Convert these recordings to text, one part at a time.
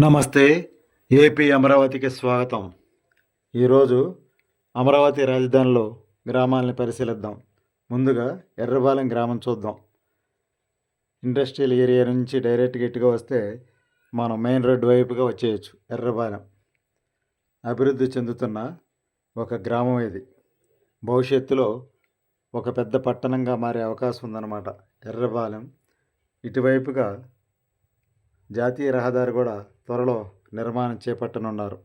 నమస్తే ఏపీ అమరావతికి స్వాగతం. ఈరోజు అమరావతి రాజధానిలో గ్రామాలను పరిశీలిద్దాం. ముందుగా ఎర్రబాలెం గ్రామం చూద్దాం. ఇండస్ట్రియల్ ఏరియా నుంచి డైరెక్ట్గా ఇటుగా వస్తే మనం మెయిన్ రోడ్డు వైపుగా వచ్చేయచ్చు ఎర్రబాలెం. అభివృద్ధి చెందుతున్న ఒక గ్రామం ఇది. భవిష్యత్తులో ఒక పెద్ద పట్టణంగా మారే అవకాశం ఉందన్నమాట ఎర్రబాలెం. ఇటువైపుగా జాతీయ రహదారి కూడా త్వరలో నిర్మాణం చేపట్టనున్నారు.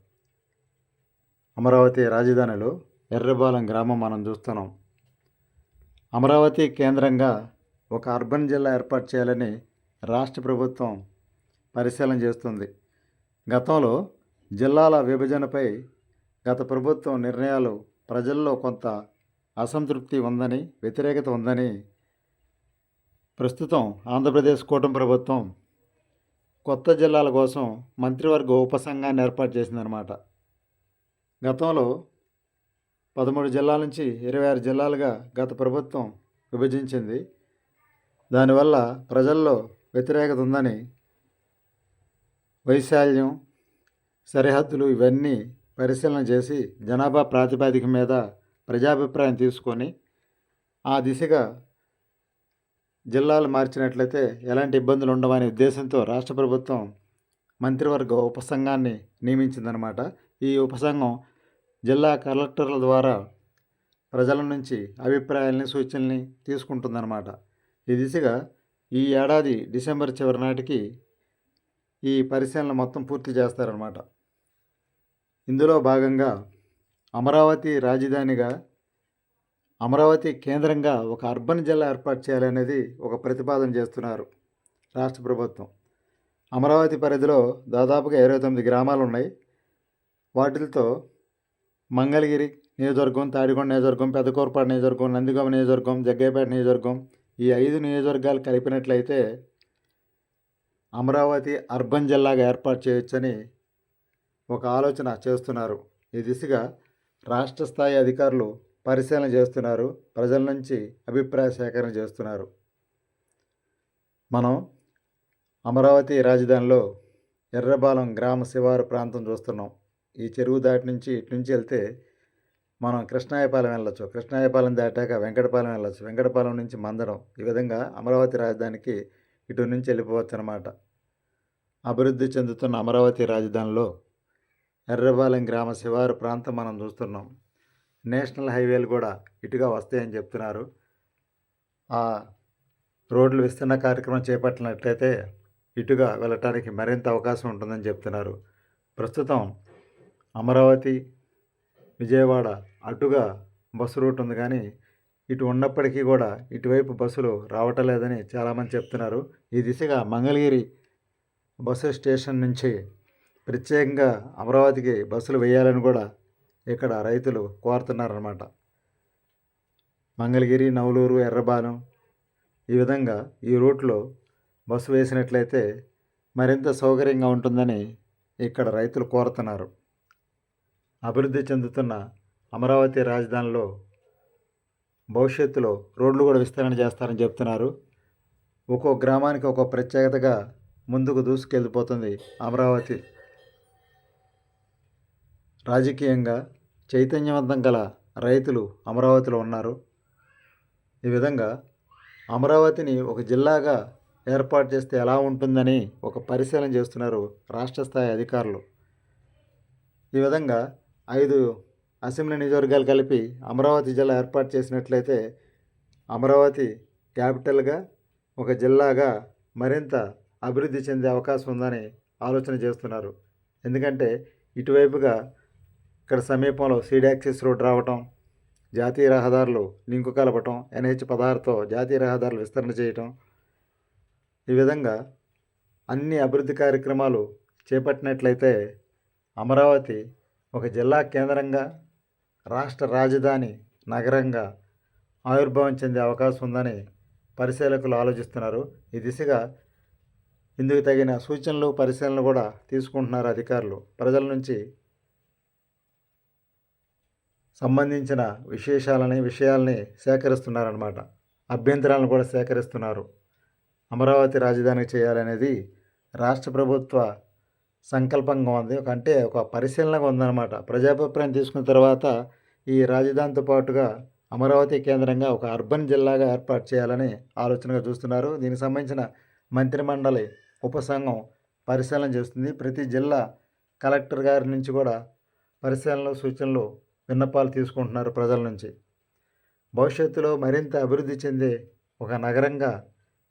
అమరావతి రాజధానిలో ఎర్రబాలెం గ్రామం మనం చూస్తున్నాం. అమరావతి కేంద్రంగా ఒక అర్బన్ జిల్లా ఏర్పాటు చేయాలని రాష్ట్ర ప్రభుత్వం పరిశీలన చేస్తుంది. గతంలో జిల్లాల విభజనపై గత ప్రభుత్వం నిర్ణయాలు ప్రజల్లో కొంత అసంతృప్తి ఉందని వ్యతిరేకత ఉందని ప్రస్తుతం ఆంధ్రప్రదేశ్ కూటమి ప్రభుత్వం కొత్త జిల్లాల కోసం మంత్రివర్గ ఉపసంఘాన్ని ఏర్పాటు చేసిందనమాట గతంలో పదమూడు జిల్లాల నుంచి ఇరవై ఆరు జిల్లాలుగా గత ప్రభుత్వం విభజించింది. దానివల్ల ప్రజల్లో వ్యతిరేకత ఉందని వైశాల్యం సరిహద్దులు ఇవన్నీ పరిశీలన చేసి జనాభా ప్రాతిపదిక మీద ప్రజాభిప్రాయం తీసుకొని ఆ దిశగా జిల్లాలు మార్చినట్లయితే ఎలాంటి ఇబ్బందులు ఉండవనే ఉద్దేశంతో రాష్ట్ర ప్రభుత్వం మంత్రివర్గ ఉపసంఘాన్ని నియమించిందనమాట ఈ ఉపసంఘం జిల్లా కలెక్టర్ల ద్వారా ప్రజల నుంచి అభిప్రాయాల్ని సూచనల్ని తీసుకుంటుందన్నమాట. ఈ దిశగా ఈ ఏడాది డిసెంబర్ చివరి నాటికి ఈ పరిశీలన మొత్తం పూర్తి చేస్తారనమాట ఇందులో భాగంగా అమరావతి రాజధానిగా అమరావతి కేంద్రంగా ఒక అర్బన్ జిల్లా ఏర్పాటు చేయాలనేది ఒక ప్రతిపాదన చేస్తున్నారు రాష్ట్ర ప్రభుత్వం. అమరావతి పరిధిలో దాదాపుగా ఇరవై తొమ్మిది గ్రామాలు ఉన్నాయి. వాటితో మంగళగిరి నియోజకవర్గం తాడికొండ నియోజకవర్గం పెద్దకూరపాడు నియోజకవర్గం నందిగామ నియోజకవర్గం జగ్గయ్యపేట నియోజకవర్గం ఈ ఐదు నియోజకవర్గాలు కలిపినట్లయితే అమరావతి అర్బన్ జిల్లాగా ఏర్పాటు చేయొచ్చని ఒక ఆలోచన చేస్తున్నారు. ఈ దిశగా రాష్ట్ర స్థాయి అధికారులు పరిశీలన చేస్తున్నారు. ప్రజల నుంచి అభిప్రాయ సేకరణ చేస్తున్నారు. మనం అమరావతి రాజధానిలో ఎర్రబాలెం గ్రామ శివారు ప్రాంతం చూస్తున్నాం. ఈ చెరువు దాటి నుంచి ఇటు నుంచి వెళ్తే మనం కృష్ణాయపాలెం వెళ్ళొచ్చు. కృష్ణాయపాలెం దాటాక వెంకటపాలెం వెళ్ళొచ్చు. వెంకటపాలెం నుంచి మందడం ఈ విధంగా అమరావతి రాజధానికి ఇటు నుంచి వెళ్ళిపోవచ్చు అనమాట అభివృద్ధి చెందుతున్న అమరావతి రాజధానిలో ఎర్రబాలెం గ్రామ శివారు ప్రాంతం మనం చూస్తున్నాం. నేషనల్ హైవేలు కూడా ఇటుగా వస్తాయని చెప్తున్నారు. ఆ రోడ్లు విస్తరణ కార్యక్రమం చేపట్టినట్లయితే ఇటుగా వెళ్ళటానికి మరింత అవకాశం ఉంటుందని చెప్తున్నారు. ప్రస్తుతం అమరావతి విజయవాడ అటుగా బస్సు రూట్ ఉంది కానీ ఇటు ఉన్నప్పటికీ కూడా ఇటువైపు బస్సులు రావటం లేదని చాలామంది చెప్తున్నారు. ఈ దిశగా మంగళగిరి బస్సు స్టేషన్ నుంచి ప్రత్యేకంగా అమరావతికి బస్సులు వేయాలని కూడా ఇక్కడ రైతులు కోరుతున్నారన్నమాట. మంగళగిరి నవలూరు ఎర్రబాలెం ఈ విధంగా ఈ రూట్లో బస్సు వేసినట్లయితే మరింత సౌకర్యంగా ఉంటుందని ఇక్కడ రైతులు కోరుతున్నారు. అభివృద్ధి చెందుతున్న అమరావతి రాజధానిలో భవిష్యత్తులో రోడ్లు కూడా విస్తరణ చేస్తారని చెప్తున్నారు. ఒక్కో గ్రామానికి ఒక ప్రత్యేకతగా ముందుకు దూసుకెళ్ళిపోతుంది అమరావతి. రాజకీయంగా చైతన్యవంతం గల రైతులు అమరావతిలో ఉన్నారు. ఈ విధంగా అమరావతిని ఒక జిల్లాగా ఏర్పాటు చేస్తే ఎలా ఉంటుందని ఒక పరిశీలన చేస్తున్నారు రాష్ట్ర స్థాయి అధికారులు. ఈ విధంగా ఐదు అసెంబ్లీ నియోజకవర్గాలు కలిపి అమరావతి జిల్లా ఏర్పాటు చేసినట్లయితే అమరావతి క్యాపిటల్గా ఒక జిల్లాగా మరింత అభివృద్ధి చెందే అవకాశం ఉందని ఆలోచన చేస్తున్నారు. ఎందుకంటే ఇటువైపుగా ఇక్కడ సమీపంలో సీడాక్సిస్ రోడ్డు రోడ్ రావటం జాతీయ రహదారులు లింకు కలపటం ఎన్హెచ్ పదహారుతో జాతీయ రహదారులు విస్తరణ చేయటం ఈ విధంగా అన్ని అభివృద్ధి కార్యక్రమాలు చేపట్టినట్లయితే అమరావతి ఒక జిల్లా కేంద్రంగా రాష్ట్ర రాజధాని నగరంగా ఆవిర్భావం చెందే అవకాశం ఉందని పరిశీలకులు ఆలోచిస్తున్నారు. ఈ దిశగా ఇందుకు తగిన సూచనలు పరిశీలనలు కూడా తీసుకుంటున్నారు అధికారులు. ప్రజల నుంచి సంబంధించిన విశేషాలని విషయాల్ని సేకరిస్తున్నారన్నమాట. అభ్యంతరాలను కూడా సేకరిస్తున్నారు. అమరావతి రాజధాని చేయాలనేది రాష్ట్ర ప్రభుత్వ సంకల్పంగా ఉంది. ఒక అంటే ఒక పరిశీలనగా ఉందన్నమాట. ప్రజాభిప్రాయం తీసుకున్న తర్వాత ఈ రాజధానితో పాటుగా అమరావతి కేంద్రంగా ఒక అర్బన్ జిల్లాగా ఏర్పాటు చేయాలని ఆలోచనగా చూస్తున్నారు. దీనికి సంబంధించిన మంత్రిమండలి ఉపసంఘం పరిశీలన చేస్తుంది. ప్రతి జిల్లా కలెక్టర్ గారి నుంచి కూడా పరిశీలనలు సూచనలు విన్నపాలు తీసుకుంటున్నారు ప్రజల నుంచి. భవిష్యత్తులో మరింత అభివృద్ధి చెందే ఒక నగరంగా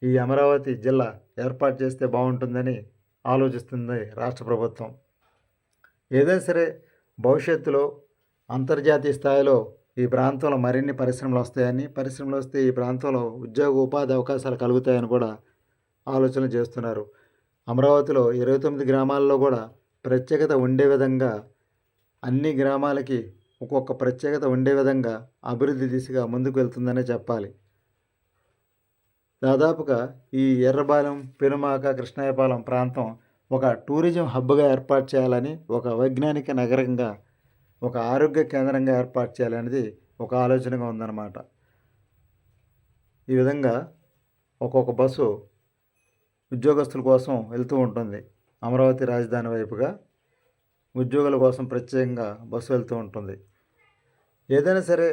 ఈ అమరావతి జిల్లా ఏర్పాటు చేస్తే బాగుంటుందని ఆలోచిస్తుంది రాష్ట్ర ప్రభుత్వం. ఏదైనా సరే భవిష్యత్తులో అంతర్జాతీయ స్థాయిలో ఈ ప్రాంతంలో మరిన్ని పరిశ్రమలు వస్తాయని పరిశ్రమలు వస్తే ఈ ప్రాంతంలో ఉద్యోగ ఉపాధి అవకాశాలు కలుగుతాయని కూడా ఆలోచన చేస్తున్నారు. అమరావతిలో ఇరవై తొమ్మిది గ్రామాల్లో కూడా ప్రత్యేకత ఉండే విధంగా అన్ని గ్రామాలకి ఒక్కొక్క ప్రత్యేకత ఉండే విధంగా అభివృద్ధి దిశగా ముందుకు వెళ్తుందనే చెప్పాలి. దాదాపుగా ఈ ఎర్రబాలెం పెనుమాక కృష్ణాయపాలెం ప్రాంతం ఒక టూరిజం హబ్గా ఏర్పాటు చేయాలని ఒక వైజ్ఞానిక నగరంగా ఒక ఆరోగ్య కేంద్రంగా ఏర్పాటు చేయాలనేది ఒక ఆలోచనగా ఉందన్నమాట. ఈ విధంగా ఒక్కొక్క బస్సు ఉద్యోగస్తుల కోసం వెళ్తూ ఉంటుంది. అమరావతి రాజధాని వైపుగా ఉద్యోగుల కోసం ప్రత్యేకంగా బస్సు వెళ్తూ ఉంటుంది. ఏదైనా సరే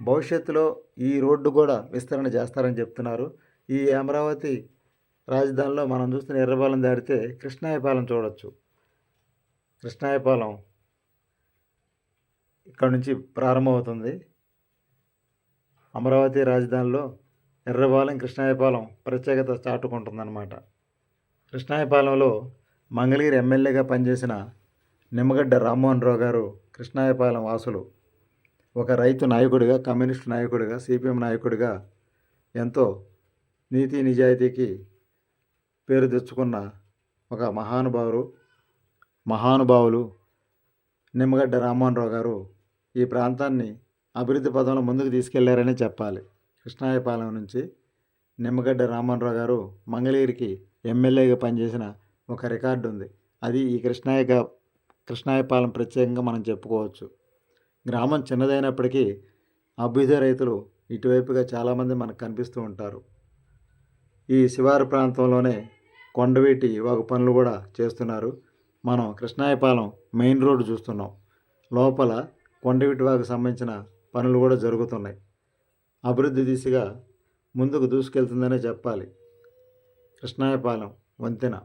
భవిష్యత్తులో ఈ రోడ్డు కూడా విస్తరణ చేస్తారని చెప్తున్నారు. ఈ అమరావతి రాజధానిలో మనం చూస్తున్న ఎర్రపాలెం దాటితే కృష్ణాయపాలెం చూడొచ్చు. కృష్ణాయపాలెం ఇక్కడ నుంచి ప్రారంభమవుతుంది. అమరావతి రాజధానిలో ఎర్రపాలెం కృష్ణాయపాలెం ప్రత్యేకత చాటుకుంటుందన్నమాట. కృష్ణాయపాలెంలో మంగళగిరి ఎమ్మెల్యేగా పనిచేసిన నిమ్మగడ్డ రామ్మోహన్ రావు గారు కృష్ణాయపాలెం వాసులు ఒక రైతు నాయకుడిగా కమ్యూనిస్ట్ నాయకుడిగా సిపిఎం నాయకుడిగా ఎంతో నీతి నిజాయితీకి పేరు తెచ్చుకున్న ఒక మహానుభావులు మహానుభావులు నిమ్మగడ్డ రామ్మోహన్ గారు ఈ ప్రాంతాన్ని అభివృద్ధి పదంలో ముందుకు తీసుకెళ్ళారని చెప్పాలి. కృష్ణాయపాలెం నుంచి నిమ్మగడ్డ రామ్మోహన్ గారు మంగళగిరికి ఎమ్మెల్యేగా పనిచేసిన ఒక రికార్డు ఉంది అది ఈ కృష్ణాయక కృష్ణాయపాలెం ప్రత్యేకంగా మనం చెప్పుకోవచ్చు. గ్రామం చిన్నదైనప్పటికీ అభ్యుదయ రైతులు ఇటువైపుగా చాలామంది మనకు కనిపిస్తూ ఉంటారు. ఈ శివారు ప్రాంతంలోనే కొండవీటి వాగు పనులు కూడా చేస్తున్నారు. మనం కృష్ణాయపాలెం మెయిన్ రోడ్డు చూస్తున్నాం. లోపల కొండవీటి వాగు సంబంధించిన పనులు కూడా జరుగుతున్నాయి. అభివృద్ధి దిశగా ముందుకు దూసుకెళ్తుందనే చెప్పాలి. కృష్ణాయపాలెం వంతెన.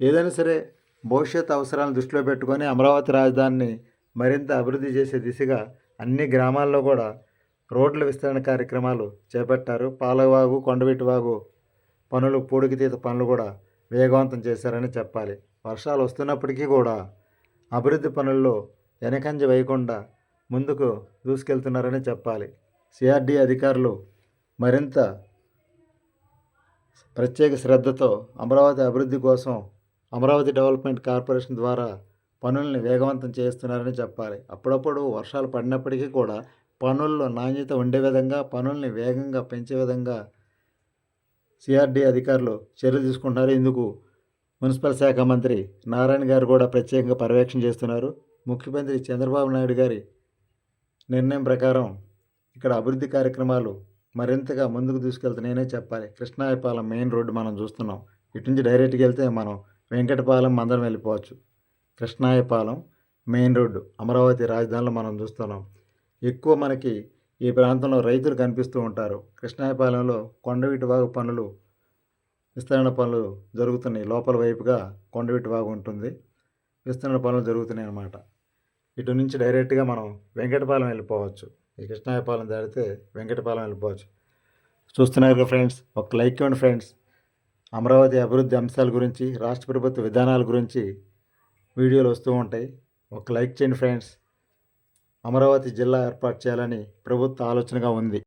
ఏదైనా సరే భవిష్యత్ అవసరాలను దృష్టిలో పెట్టుకొని అమరావతి రాజధానిని మరింత అభివృద్ధి చేసే దిశగా అన్ని గ్రామాల్లో కూడా రోడ్ల విస్తరణ కార్యక్రమాలు చేపట్టారు. పాలవాగు కొండవీటి వాగు పనులు పూడికితీత పనులు కూడా వేగవంతం చేశారని చెప్పాలి. వర్షాలు వస్తున్నప్పటికీ కూడా అభివృద్ధి పనుల్లో వెనకంజ వేయకుండా ముందుకు దూసుకెళ్తున్నారని చెప్పాలి. సిఆర్డీ అధికారులు మరింత ప్రత్యేక శ్రద్ధతో అమరావతి అభివృద్ధి కోసం అమరావతి డెవలప్మెంట్ కార్పొరేషన్ ద్వారా పనుల్ని వేగవంతం చేస్తున్నారని చెప్పాలి. అప్పుడప్పుడు వర్షాలు పడినప్పటికీ కూడా పనుల్లో నాణ్యత ఉండే విధంగా పనుల్ని వేగంగా పెంచే విధంగా సిఆర్డీ అధికారులు చర్యలు తీసుకుంటున్నారు. ఇందుకు మున్సిపల్ శాఖ మంత్రి నారాయణ గారు కూడా ప్రత్యేకంగా పర్యవేక్షణ చేస్తున్నారు. ముఖ్యమంత్రి చంద్రబాబు నాయుడు గారి నిర్ణయం ప్రకారం ఇక్కడ అభివృద్ధి కార్యక్రమాలు మరింతగా ముందుకు తీసుకెళ్తున్నాయనే చెప్పాలి. కృష్ణాయపాలెం మెయిన్ రోడ్డు మనం చూస్తున్నాం. ఇటు నుంచి డైరెక్ట్గా వెళ్తే మనం వెంకటపాలెం మందరం వెళ్ళిపోవచ్చు. కృష్ణాయపాలెం మెయిన్ రోడ్డు అమరావతి రాజధానిలో మనం చూస్తున్నాం. ఎక్కువ మనకి ఈ ప్రాంతంలో రైతులు కనిపిస్తూ ఉంటారు. కృష్ణాయపాలెంలో కొండవీటి వాగు పనులు విస్తరణ పనులు జరుగుతున్నాయి. లోపల వైపుగా కొండవీటి వాగు ఉంటుంది. విస్తరణ పనులు జరుగుతున్నాయి అన్నమాట. ఇటు నుంచి డైరెక్ట్గా మనం వెంకటపాలెం వెళ్ళిపోవచ్చు. ఈ కృష్ణాయపాలెం దాటితే వెంకటపాలెం వెళ్ళిపోవచ్చు. చూస్తున్నారు కదా ఫ్రెండ్స్ ఒక లైక్ ఇవ్వండి ఫ్రెండ్స్. అమరావతి అభివృద్ధి అంశాల గురించి రాష్ట్ర ప్రభుత్వ విధానాల గురించి వీడియోలు వస్తూ ఉంటాయి. ఒక లైక్ చేయండి ఫ్రెండ్స్. అమరావతి జిల్లా ఏర్పాటు చేయాలని ప్రభుత్వ ఆలోచనగా ఉంది.